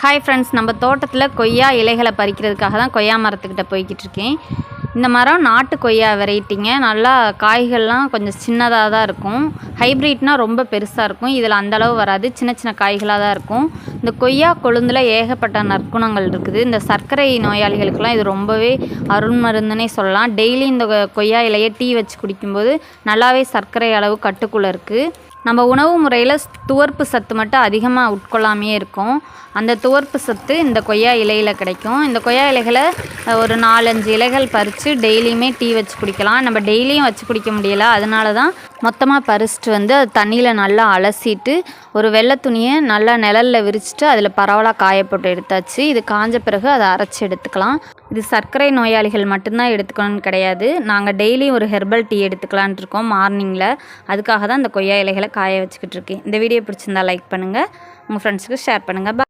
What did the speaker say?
Hi friends நம்ம தோட்டத்தில் கொய்யா இலைகளை பறிக்கிறதுக்காக தான் கொய்யா மரத்துக்கிட்ட போய்கிட்டு இருக்கேன். இந்த மரம் நாட்டு கொய்யா வெரைட்டிங்க. நல்லா காய்கள்லாம் கொஞ்சம் சின்னதாக தான் இருக்கும். ஹைப்ரிட்னால் ரொம்ப பெருசாக இருக்கும். இதில் அந்த அளவு வராது. சின்ன சின்ன காய்களாக தான் இருக்கும். இந்த கொய்யா கொழுந்தில் ஏகப்பட்ட நற்குணங்கள் இருக்குது. இந்த சர்க்கரை நோயாளிகளுக்கெல்லாம் இது ரொம்பவே அருண்மருந்துனே சொல்லலாம். டெய்லி இந்த கொய்யா இலையை டீ வச்சு குடிக்கும்போது நல்லாவே சர்க்கரை அளவு கட்டுக்குள்ளே இருக்குது நம்ம உணவு முறையில் துவர்ப்பு சத்து மட்டும் அதிகமாக உட்கொள்ளாமையே இருக்கும். அந்த துவர்ப்பு சத்து இந்த கொய்யா இலையில் கிடைக்கும். இந்த கொய்யா இலைகளை ஒரு நாலஞ்சு இலைகள் பறித்து டெய்லியுமே டீ வச்சு குடிக்கலாம். நம்ம டெய்லியும் வச்சு குடிக்க முடியல. அதனால தான் மொத்தமாக பறிச்சுட்டு வந்து அது தண்ணியில் நல்லா அலசிட்டு ஒரு வெள்ளை துணியை நல்லா நிழலில் விரிச்சிட்டு அதில் பரவலாக காயப்போட்டு எடுத்தாச்சு. இது காஞ்ச பிறகு அதை அரைச்சி எடுத்துக்கலாம். இது சர்க்கரை நோயாளிகள் மட்டும்தான் எடுத்துக்கணும்னு கிடையாது. நாங்கள் டெய்லியும் ஒரு ஹெர்பல் டீ எடுத்துக்கலான் இருக்கோம் மார்னிங்கில் அதுக்காக தான் இந்த கொய்யா இலைகளை காய வச்சுக்கிட்டு இருக்கேன். இந்த வீடியோ பிடிச்சிருந்தா லைக் பண்ணுங்கள் உங்கள் ஃப்ரெண்ட்ஸுக்கு ஷேர் பண்ணுங்கள்